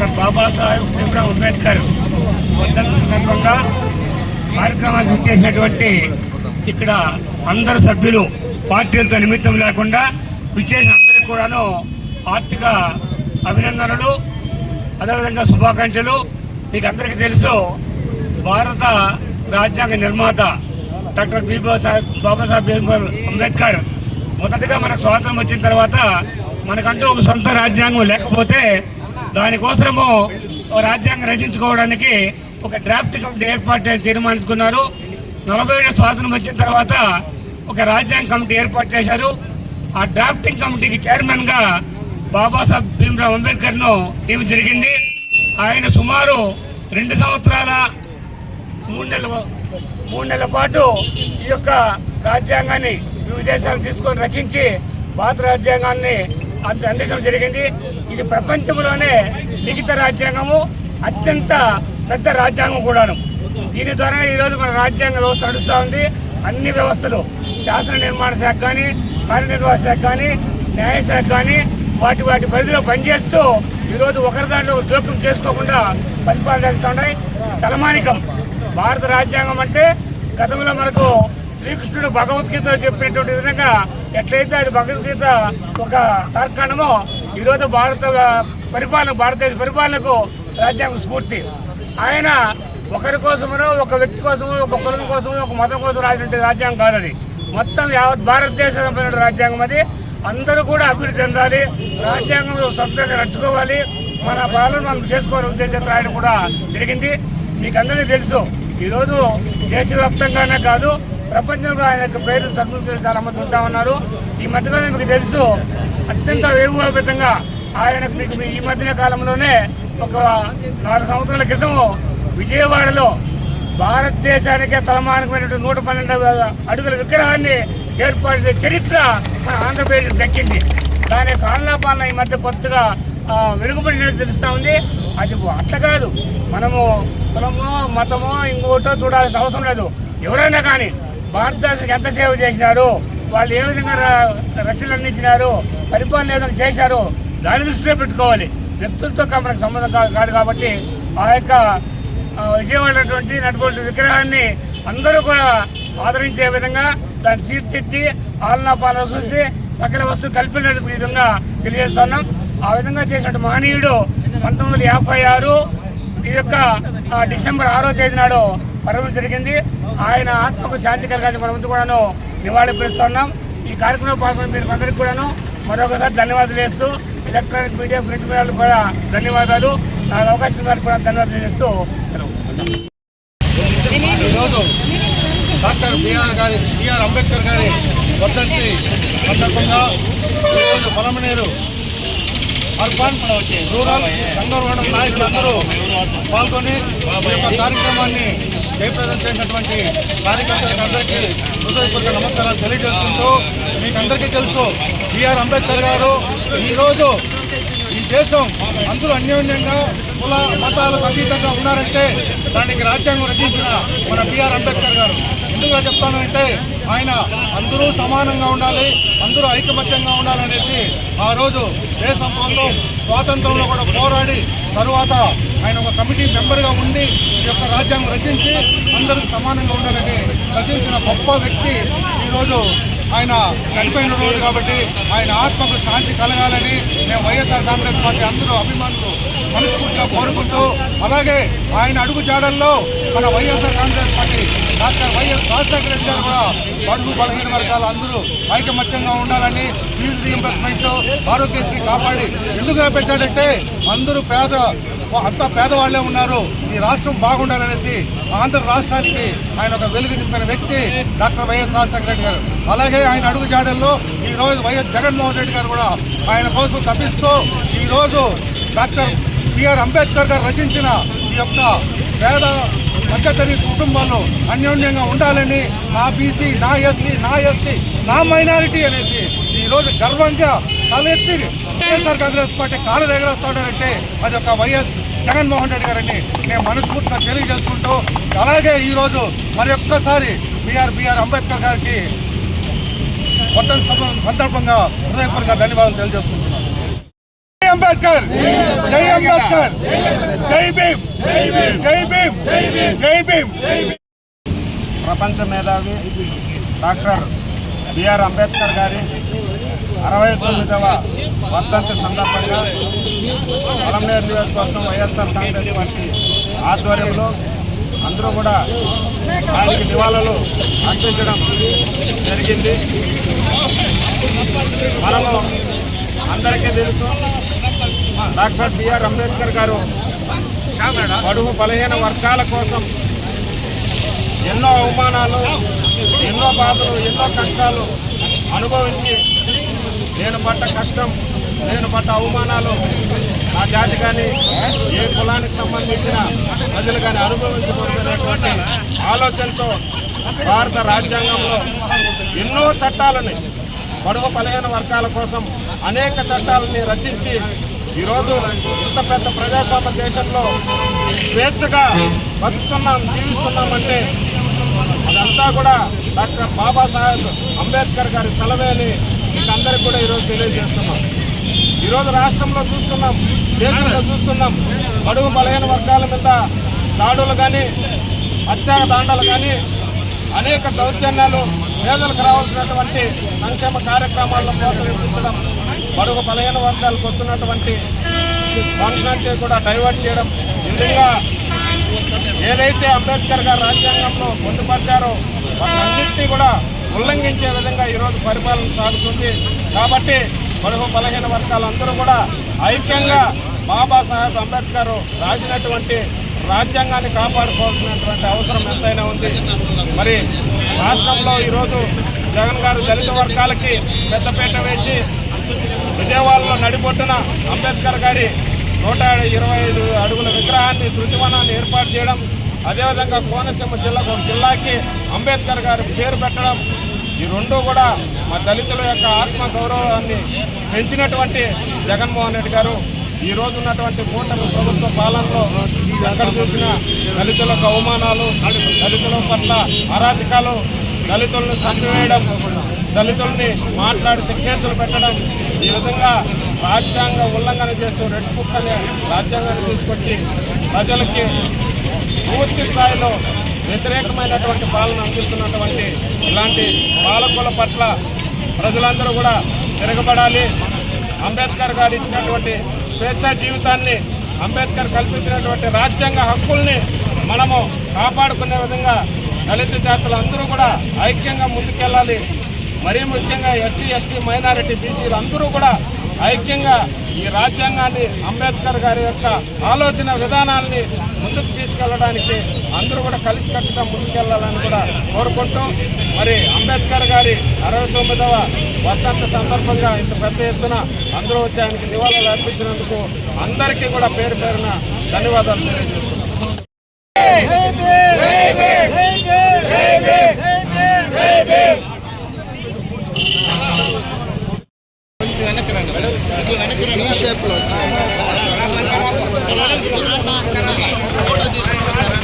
Doctor Babasaheb Bhimrao Ambedkar వర్ధంతి సందర్భంగా కార్యక్రమానికి విచ్చేసినటువంటి ఇక్కడ అందరు సభ్యులు పార్టీలతో నిమిత్తం లేకుండా విచ్చేసిన అందరికీ కూడాను ఆర్థిక అభినందనలు అదేవిధంగా శుభాకాంక్షలు. మీకు అందరికీ తెలుసు భారత రాజ్యాంగ నిర్మాత డాక్టర్ బీబాసాహెబ్ బాబాసాహెబ్ భీమ్రావ్ అంబేద్కర్ మొదటగా మనకు స్వాతంత్రం వచ్చిన తర్వాత మనకంటూ ఒక సొంత రాజ్యాంగం లేకపోతే దానికోసము ఓ రాజ్యాంగం రచించుకోవడానికి ఒక డ్రాఫ్ట్ కమిటీ ఏర్పాటు తీర్మానించుకున్నారు. నలభై ఏళ్ళ స్వాతంత్రం వచ్చిన తర్వాత ఒక రాజ్యాంగ కమిటీ ఏర్పాటు చేశారు. ఆ డ్రాఫ్టింగ్ కమిటీకి చైర్మన్గా బాబాసాహెబ్ భీమ్రావ్ అంబేద్కర్ను ను జరిగింది. ఆయన సుమారు రెండు సంవత్సరాల మూడు నెలల మూడు నెలల పాటు ఈ యొక్క రాజ్యాంగాన్ని వివిధ దేశాలు తీసుకొని రచించి భారత రాజ్యాంగాన్ని అందించడం జరిగింది. ఇది ప్రపంచంలోనే లిఖిత రాజ్యాంగము అత్యంత పెద్ద రాజ్యాంగం కూడాను. దీని ద్వారా ఈరోజు మన రాజ్యాంగ వ్యవస్థ నడుస్తూ ఉంది. అన్ని వ్యవస్థలు శాసన నిర్మాణ శాఖ కానీ కార్యనిర్వాహక శాఖ కానీ న్యాయశాఖ కానీ వాటి వాటి పరిధిలో పనిచేస్తూ ఈరోజు ఒకరి దాంట్లో జోక్యం చేసుకోకుండా పరిపాలన చేస్తూ ఉన్నాయి. తలమానికం భారత రాజ్యాంగం అంటే గతంలో మనకు శ్రీకృష్ణుడు భగవద్గీతలో చెప్పినటువంటి విధంగా ఎట్లయితే అది భగవద్గీత ఒక తార్కాణమో ఈరోజు భారత పరిపాలన భారతదేశ పరిపాలనకు రాజ్యాంగ స్ఫూర్తి. ఆయన ఒకరి కోసమో ఒక వ్యక్తి కోసమో ఒక కులం కోసమో ఒక మతం కోసం రాసినటువంటి రాజ్యాంగం కాదు అది. మొత్తం యావత్ భారతదేశం సంబంధించిన రాజ్యాంగం అది. అందరూ కూడా అభివృద్ధి చెందాలి రాజ్యాంగంలో సొంతంగా నడుచుకోవాలి. మన పాలన మనం చేసుకోవాలని ఉద్దేశంతో ఆయన కూడా జరిగింది. మీకు అందరికీ తెలుసు ఈరోజు దేశవ్యాప్తంగానే కాదు ప్రపంచంలో ఆయన యొక్క పేరు సన్ముఖులు చాలా మంది ఉంటామన్నారు. ఈ మధ్యలో మీకు తెలుసు అత్యంత వేగోపేతంగా ఆయనకు మీకు ఈ మధ్యన కాలంలోనే ఒక నాలుగు సంవత్సరాల క్రితము విజయవాడలో భారతదేశానికే తలమానకమైనటువంటి నూట పన్నెండు అడుగుల విగ్రహాన్ని ఏర్పాటు చేసే చరిత్ర మన ఆంధ్రప్రదేశ్ దక్కింది. దాని యొక్క ఈ మధ్య కొత్తగా ఆ, వెలుగుబడినట్టు తెలుస్తూ ఉంది. అది అట్లా కాదు. మనము కులమో మతమో ఇంకోటో చూడాల్సిన అవసరం లేదు. ఎవరైనా కానీ భారతదేశానికి ఎంత సేవ చేసినారు వాళ్ళు ఏ విధంగా రచనలు అందించినారు పరిపాలన ఏ విధంగా చేశారు దాని దృష్టిలో పెట్టుకోవాలి. వ్యక్తులతో మనకు సంబంధం కాదు కాబట్టి ఆ యొక్క విజయవాడటువంటి నటువంటి విగ్రహాన్ని అందరూ కూడా ఆదరించే విధంగా దాన్ని తీర్చిద్ది ఆలనా పాలన చూసి సకల వస్తువు కల్పించే విధంగా తెలియజేస్తున్నాం ఆ విధంగా చేసినట్టు మహనీయుడు పంతొమ్మిది వందల యాభై ఆరు ఈ యొక్క డిసెంబర్ ఆరో తేదీ నాడు పర్వం జరిగింది. ఆయన ఆత్మకు శాంతి కలగాలి మనమంతా కూడాను నివాళి పిలుస్తున్నాం ఈ కార్యక్రమంలో పాల్గొన్న మీరు అందరికీ కూడాను మరొకసారి ధన్యవాదాలు చేస్తూ ఎలక్ట్రానిక్ మీడియా ప్రింట్ మీడియాలు కూడా ధన్యవాదాలు. నాకు అవకాశం వారికి కూడా ధన్యవాదాలు చేస్తూ ఈరోజు డాక్టర్ బిఆర్ గారి బిఆర్ అంబేద్కర్ గారి వర్ధంతి సందర్భంగా ఈరోజు పొలమనేరు అర్బన్ రూరల్ సంగరవడం నాయకులందరూ పాల్గొని ఈ యొక్క కార్యక్రమాన్ని జయప్రదం చేసినటువంటి కార్యకర్తలకు అందరికీ హృదయపూర్వక నమస్కారాలు తెలియజేసుకుంటూ మీకు అందరికీ తెలుసు బిఆర్ అంబేద్కర్ గారు ఈరోజు ఈ దేశం అందరూ అన్యోన్యంగా కుల మతాలకు అతీతంగా ఉన్నారంటే దానికి రాజ్యాంగం రచించిన మన బిఆర్ అంబేద్కర్ గారు. ఎందుకు చెప్తాను అంటే ఆయన అందరూ సమానంగా ఉండాలి అందరూ ఐకమత్యంగా ఉండాలనేసి ఆ రోజు దేశం కోసం స్వాతంత్రంలో కూడా పోరాడి తరువాత ఆయన ఒక కమిటీ మెంబర్గా ఉండి ఈ యొక్క రాజ్యాంగం రచించి అందరికి సమానంగా ఉండాలని రచించిన గొప్ప వ్యక్తి ఈరోజు ఆయన చనిపోయిన రోజు కాబట్టి ఆయన ఆత్మకు శాంతి కలగాలని మేము వైఎస్ఆర్ కాంగ్రెస్ పార్టీ అందరూ అభిమానులు మనస్ఫూర్తిగా కోరుకుంటూ అలాగే ఆయన అడుగు జాడల్లో మన YSR Congress party doctor YS Rajasekhara Reddy గారు కూడా బడుగు బలహీన వర్గాలు అందరూ ఐకమత్యంగా ఉండాలని ఫీజు రీఎంబర్స్మెంట్ ఆరోగ్యశ్రీ కాపాడి ఎందుకు పెట్టాడంటే అందరూ పేద అంతా పేదవాళ్ళే ఉన్నారు. ఈ రాష్ట్రం బాగుండాలనేసి ఆంధ్ర రాష్ట్రానికి ఆయన ఒక వెలుగు నింపిన వ్యక్తి డాక్టర్ వైఎస్ రాజశేఖర రెడ్డి గారు. అలాగే ఆయన అడుగు జాడల్లో ఈ రోజు వైఎస్ జగన్మోహన్ రెడ్డి గారు కూడా ఆయన కోసం తప్పిస్తూ ఈరోజు డాక్టర్ బిఆర్ అంబేద్కర్ గారు రచించిన ఈ యొక్క పేద మధ్యతరగతి కుటుంబాలు అన్యోన్యంగా ఉండాలని నా బీసీ నా ఎస్సీ నా ఎస్టీ నా మైనారిటీ అనేసి ఈరోజు గర్వంగా తలెత్తి వైఎస్ఆర్ కాంగ్రెస్ పార్టీ కాళ్ళు ఎగరేస్తాడంటే అది ఒక వైఎస్ జగన్మోహన్ రెడ్డి గారని నేను మనస్ఫూర్తిగా తెలియజేసుకుంటూ అలాగే ఈరోజు మరి ఒక్కసారి బీఆర్ బీఆర్ అంబేద్కర్ గారికి మొత్తం సందర్భంగా హృదయపూర్వక ధన్యవాదాలు తెలియజేసుకుంటున్నాను. అంబేద్కర్. జై అంబేద్కర్. జై భీమ్. జై భీమ్. జై భీమ్. ప్రపంచ మేధావి డాక్టర్ బిఆర్ అంబేద్కర్ గారి అరవై తొమ్మిదవ వర్ధంతి సందర్భంగా పొలంనేరు నియోజకవర్గం వైఎస్ఆర్ కాంగ్రెస్ పార్టీ ఆధ్వర్యంలో అందరూ కూడా ఆయనకి నివాళులు అర్పించడం జరిగింది. మనము అందరికీ తెలుసు డాక్టర్ బిఆర్ అంబేద్కర్ గారు బడుగు బలహీన వర్గాల కోసం ఎన్నో అవమానాలు ఎన్నో బాధలు ఎన్నో కష్టాలు అనుభవించి నేను పడ్డ కష్టం నేను పడ్డ అవమానాలు నా జాతి కానీ ఏ కులానికి సంబంధించిన ప్రజలు కానీ అనుభవించకూడదనేటువంటి ఆలోచనతో భారత రాజ్యాంగంలో ఎన్నో చట్టాలని బడుగు బలహీన వర్గాల కోసం అనేక చట్టాలని రచించి ఈరోజు ఇంత పెద్ద ప్రజాస్వామ్య దేశంలో స్వేచ్ఛగా బతుకుతున్నాం జీవిస్తున్నామంటే అదంతా కూడా డాక్టర్ బాబాసాహెబ్ అంబేద్కర్ గారి చలవే అని మీకు అందరికీ కూడా ఈరోజు తెలియజేస్తున్నాం. ఈరోజు రాష్ట్రంలో చూస్తున్నాం దేశంలో చూస్తున్నాం. బడుగు బలహీన వర్గాల మీద దాడులు కానీ హత్యాదాండాలు కానీ అనేక దౌర్జన్యాలు పేదలకు రావాల్సినటువంటి సంక్షేమ కార్యక్రమాలను ప్రోత్సహించడం బడుగు బలహీన వర్గాలకు వస్తున్నటువంటి ఫంక్షనాలిటీ కూడా డైవర్ట్ చేయడం నిజంగా విధంగా ఏదైతే అంబేద్కర్ గారు రాజ్యాంగంలో పొందుపరిచారో వాటన్నింటినీ కూడా ఉల్లంఘించే విధంగా ఈరోజు పరిపాలన సాగుతుంది. కాబట్టి బడుగు బలహీన వర్గాలందరూ కూడా ఐక్యంగా బాబాసాహెబ్ అంబేద్కర్ రాసినటువంటి రాజ్యాంగాన్ని కాపాడుకోవాల్సినటువంటి అవసరం ఎంతైనా ఉంది. మరి రాష్ట్రంలో ఈరోజు జగన్ గారు దళిత వర్గాలకి పెద్దపీట వేసి విజయవాడలో నడిపొట్టున అంబేద్కర్ గారి నూట ఇరవై ఐదు అడుగుల విగ్రహాన్ని శృతివనాన్ని ఏర్పాటు చేయడం అదేవిధంగా కోనసీమ జిల్లాకు ఒక జిల్లాకి అంబేద్కర్ గారి పేరు పెట్టడం ఈ రెండు కూడా మా దళితుల యొక్క ఆత్మ గౌరవాన్ని పెంచినటువంటి జగన్మోహన్ రెడ్డి గారు. ఈ రోజు ఉన్నటువంటి కూటమి ప్రభుత్వ పాలనలో ఎక్కడ చూసిన దళితులకు అవమానాలు దళితుల పట్ల అరాచకాలు దళితులను చంపివేయడం దళితుల్ని మాట్లాడితే కేసులు పెట్టడం ఈ విధంగా రాజ్యాంగ ఉల్లంఘన చేస్తూ రెడ్ బుక్ అనే రాజ్యాంగాన్ని తీసుకొచ్చి ప్రజలకి పూర్తి స్థాయిలో వ్యతిరేకమైనటువంటి పాలన అందిస్తున్నటువంటి ఇలాంటి పాలకుల పట్ల ప్రజలందరూ కూడా తిరగబడాలి. అంబేద్కర్ గారు ఇచ్చినటువంటి స్వేచ్ఛా జీవితాన్ని అంబేద్కర్ కల్పించినటువంటి రాజ్యాంగ హక్కుల్ని మనము కాపాడుకునే విధంగా దళిత జాతులు అందరూ కూడా ఐక్యంగా ముందుకెళ్ళాలి. మరీ ముఖ్యంగా ఎస్సీ ఎస్టీ మైనారిటీ బీసీలు అందరూ కూడా ఐక్యంగా ఈ రాజ్యాంగాన్ని అంబేద్కర్ గారి యొక్క ఆలోచన విధానాల్ని ముందుకు తీసుకెళ్ళడానికి అందరూ కూడా కలిసికట్టుగా ముందుకెళ్ళాలని కూడా కోరుకుంటూ మరి అంబేద్కర్ గారి అరవై తొమ్మిదవ వర్ధంత సందర్భంగా ఇంత పెద్ద ఎత్తున అందరూ వచ్చి ఆయనకి నివాళులు అర్పించినందుకు అందరికీ కూడా పేరు పేరున ధన్యవాదాలు తెలియజేస్తున్నాను. ఫోటో తీసుకుంటారు?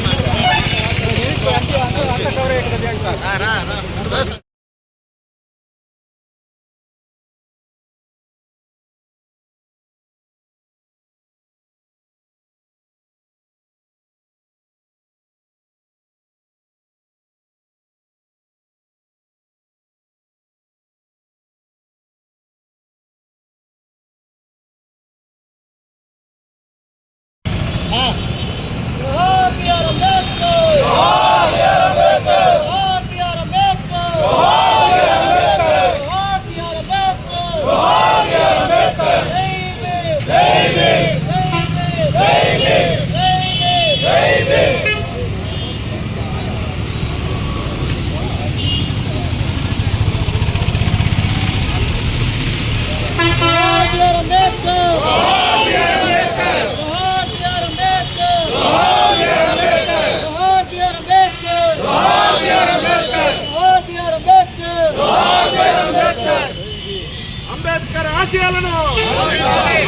ఆశయాలను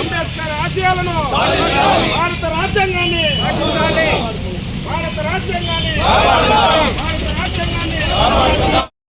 అంబేద్కర్ ఆశయాలను భారత రాజ్యాంగాన్ని భారత రాజ్యాంగాన్ని భారత రాజ్యాంగాన్ని